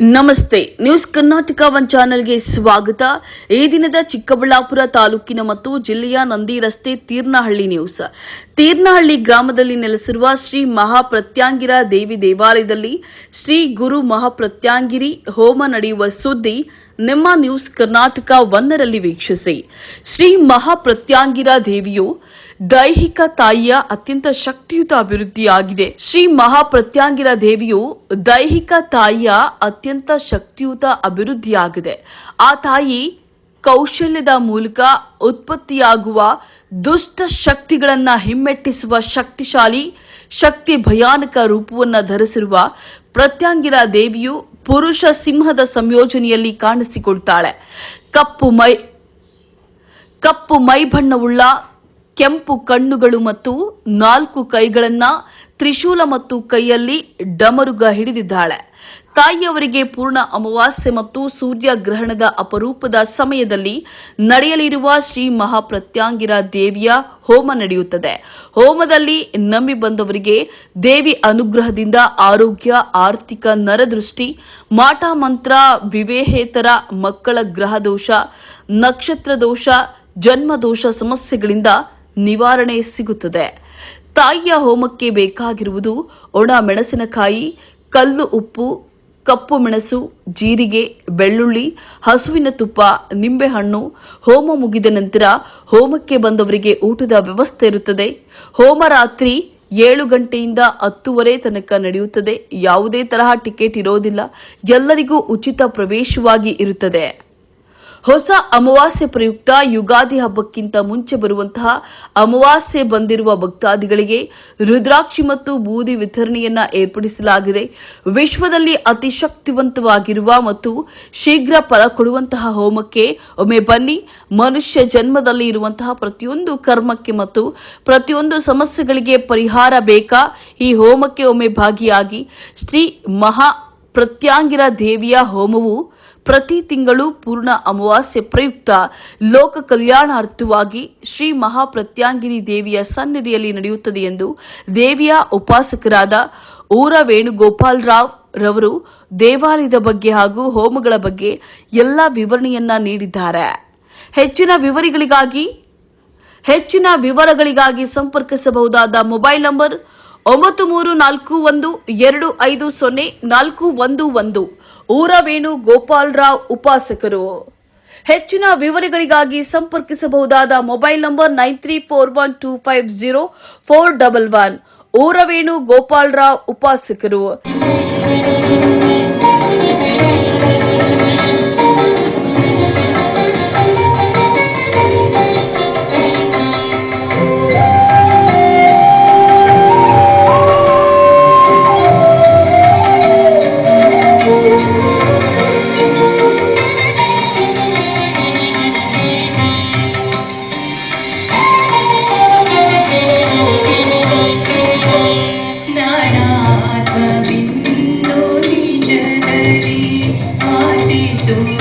ನಮಸ್ತೆ. News Karnataka one ಚಾನೆಲ್ಗೆ ಸ್ವಾಗತ. ಈ ದಿನದ ಚಿಕ್ಕಬಳ್ಳಾಪುರ ತಾಲೂಕಿನ ಮತ್ತು ಜಿಲ್ಲೆಯ ನಂದಿ ರಸ್ತೆ ತೀರ್ನಹಳ್ಳಿ ನ್ಯೂಸ್. ತೀರ್ನಹಳ್ಳಿ ಗ್ರಾಮದಲ್ಲಿ ನೆಲೆಸಿರುವ ಶ್ರೀ ಮಹಾಪ್ರತ್ಯಾಂಗಿರ ದೇವಿ ದೇವಾಲಯದಲ್ಲಿ ಶ್ರೀ ಗುರು ಮಹಾಪ್ರತ್ಯಾಂಗಿರಿ ಹೋಮ ನಡೆಯುವ ಸುದ್ದಿ ನಿಮ್ಮ ನ್ಯೂಸ್ ಕರ್ನಾಟಕ ಒಂದರಲ್ಲಿ ವೀಕ್ಷಿಸಿ. ಶ್ರೀ ಮಹಾಪ್ರತ್ಯಾಂಗಿರ ದೇವಿಯು ದೈಹಿಕ ತಾಯಿಯ ಅತ್ಯಂತ ಶಕ್ತಿಯುತ ಅಭಿವೃದ್ಧಿಯಾಗಿದೆ. ಶ್ರೀ ಮಹಾಪ್ರತ್ಯಾಂಗಿರ ದೇವಿಯು ದೈಹಿಕ ತಾಯಿಯ ಅತ್ಯಂತ ಶಕ್ತಿಯುತ ಅಭಿವೃದ್ಧಿಯಾಗಿದೆ. ಆ ತಾಯಿ ಕೌಶಲ್ಯದ ಮೂಲಕ ಉತ್ಪತ್ತಿಯಾಗುವ ದುಷ್ಟ ಶಕ್ತಿಗಳನ್ನು ಹಿಮ್ಮೆಟ್ಟಿಸುವ ಶಕ್ತಿಶಾಲಿ ಶಕ್ತಿ ಭಯಾನಕ ರೂಪವನ್ನು ಧರಿಸಿರುವ ಪ್ರತ್ಯಾಂಗಿರ ದೇವಿಯು ಪುರುಷ ಸಿಂಹದ ಸಂಯೋಜನೆಯಲ್ಲಿ ಕಾಣಿಸಿಕೊಳ್ತಾಳೆ. ಕಪ್ಪು ಮೈ ಕಪ್ಪು ಮೈ ಬಣ್ಣವುಳ್ಳ ಕೆಂಪು ಕಣ್ಣುಗಳು ಮತ್ತು ನಾಲ್ಕು ಕೈಗಳನ್ನ ತ್ರಿಶೂಲ ಮತ್ತು ಕೈಯಲ್ಲಿ ಡಮರುಗ ಹಿಡಿದಿದ್ದಾಳೆ. ತಾಯಿಯವರಿಗೆ ಪೂರ್ಣ ಅಮಾವಾಸ್ಯೆ ಮತ್ತು ಸೂರ್ಯ ಗ್ರಹಣದ ಅಪರೂಪದ ಸಮಯದಲ್ಲಿ ನಡೆಯಲಿರುವ ಶ್ರೀ ಮಹಾಪ್ರತ್ಯಾಂಗಿರ ದೇವಿಯ ಹೋಮ ನಡೆಯುತ್ತದೆ. ಹೋಮದಲ್ಲಿ ನಂಬಿ ಬಂದವರಿಗೆ ದೇವಿ ಅನುಗ್ರಹದಿಂದ ಆರೋಗ್ಯ, ಆರ್ಥಿಕ ನರದೃಷ್ಟಿ, ಮಾಟ ಮಂತ್ರ, ವಿವೇಹೇತರ ಮಕ್ಕಳ ಗ್ರಹ ದೋಷ, ನಕ್ಷತ್ರ ದೋಷ ಜನ್ಮದೋಷ ಸಮಸ್ಯೆಗಳಿಂದ ನಿವಾರಣೆ ಸಿಗುತ್ತದೆ. ತಾಯಿಯ ಹೋಮಕ್ಕೆ ಬೇಕಾಗಿರುವುದು ಒಣ ಮೆಣಸಿನಕಾಯಿ, ಕಲ್ಲು ಉಪ್ಪು ಕಪ್ಪು ಮೆಣಸು, ಜೀರಿಗೆ, ಬೆಳ್ಳುಳ್ಳಿ, ಹಸುವಿನ ತುಪ್ಪ, ನಿಂಬೆಹಣ್ಣು, ಹೋಮ ಮುಗಿದ ನಂತರ ಹೋಮಕ್ಕೆ ಬಂದವರಿಗೆ ಊಟದ ವ್ಯವಸ್ಥೆ ಇರುತ್ತದೆ. ಹೋಮ ರಾತ್ರಿ ಏಳು ಗಂಟೆಯಿಂದ ಹತ್ತುವರೆ ತನಕ ನಡೆಯುತ್ತದೆ. ಯಾವುದೇ ತರಹ ಟಿಕೆಟ್ ಇರೋದಿಲ್ಲ. ಎಲ್ಲರಿಗೂ ಉಚಿತ ಪ್ರವೇಶವಾಗಿ ಇರುತ್ತದೆ. ಹೊಸ ಅಮಾವಾಸ್ಯೆ ಪ್ರಯುಕ್ತ ಯುಗಾದಿ ಹಬ್ಬಕ್ಕಿಂತ ಮುಂಚೆ ಬರುವಂತಹ ಅಮಾವಾಸ್ಯೆ ಬಂದಿರುವ ಭಕ್ತಾದಿಗಳಿಗೆ ರುದ್ರಾಕ್ಷಿ ಮತ್ತು ಬೂದಿ ವಿತರಣೆಯನ್ನ ಏರ್ಪಡಿಸಲಾಗಿದೆ. ವಿಶ್ವದಲ್ಲಿ ಅತಿ ಶಕ್ತಿವಂತವಾಗಿರುವ ಮತ್ತು ಶೀಘ್ರ ಫಲ ಕೊಡುವಂತಹ ಹೋಮಕ್ಕೆ ಒಮ್ಮೆ ಬನ್ನಿ. ಮನುಷ್ಯ ಜನ್ಮದಲ್ಲಿ ಇರುವಂತಹ ಪ್ರತಿಯೊಂದು ಕರ್ಮಕ್ಕೆ ಮತ್ತು ಪ್ರತಿಯೊಂದು ಸಮಸ್ಯೆಗಳಿಗೆ ಪರಿಹಾರ ಬೇಕಾ? ಈ ಹೋಮಕ್ಕೆ ಒಮ್ಮೆ ಭಾಗಿಯಾಗಿ ಶ್ರೀ ಮಹಾ ಪ್ರತ್ಯಾಂಗಿರ ದೇವಿಯ ಹೋಮವು ಪ್ರತಿ ತಿಂಗಳು ಪೂರ್ಣ ಅಮಾವಾಸ್ಯೆ ಪ್ರಯುಕ್ತ ಲೋಕ ಕಲ್ಯಾಣಾರ್ಥವಾಗಿ ಶ್ರೀ ಮಹಾಪ್ರತ್ಯಾಂಗಿನಿ ದೇವಿಯ ಸನ್ನಿಧಿಯಲ್ಲಿ ನಡೆಯುತ್ತದೆ ಎಂದು ದೇವಿಯ ಉಪಾಸಕರಾದ ಊರ ವೇಣುಗೋಪಾಲ್ ರಾವ್ ರವರು ದೇವಾಲಯದ ಬಗ್ಗೆ ಹಾಗೂ ಹೋಮಗಳ ಬಗ್ಗೆ ಎಲ್ಲ ವಿವರಣೆಯನ್ನ ನೀಡಿದ್ದಾರೆ. ಹೆಚ್ಚಿನ ವಿವರಗಳಿಗಾಗಿ ಹೆಚ್ಚಿನ ವಿವರಗಳಿಗಾಗಿ ಸಂಪರ್ಕಿಸಬಹುದಾದ ಮೊಬೈಲ್ ನಂಬರ್ ಒಂಬತ್ತು ಮೂರು ನಾಲ್ಕು ಒಂದು ಎರಡು ಐದು ಸೊನ್ನೆ ನಾಲ್ಕು ಒಂದು ಒಂದು. ಊರವೇಣು ಗೋಪಾಲ್ ರಾವ್ ಉಪಾಸಕರು. ಹೆಚ್ಚಿನ ವಿವರಗಳಿಗಾಗಿ ಸಂಪರ್ಕಿಸಬಹುದಾದ mobile number nine three four one two five zero four double one. Uravenu Gopalarao ಉಪಾಸಕರು.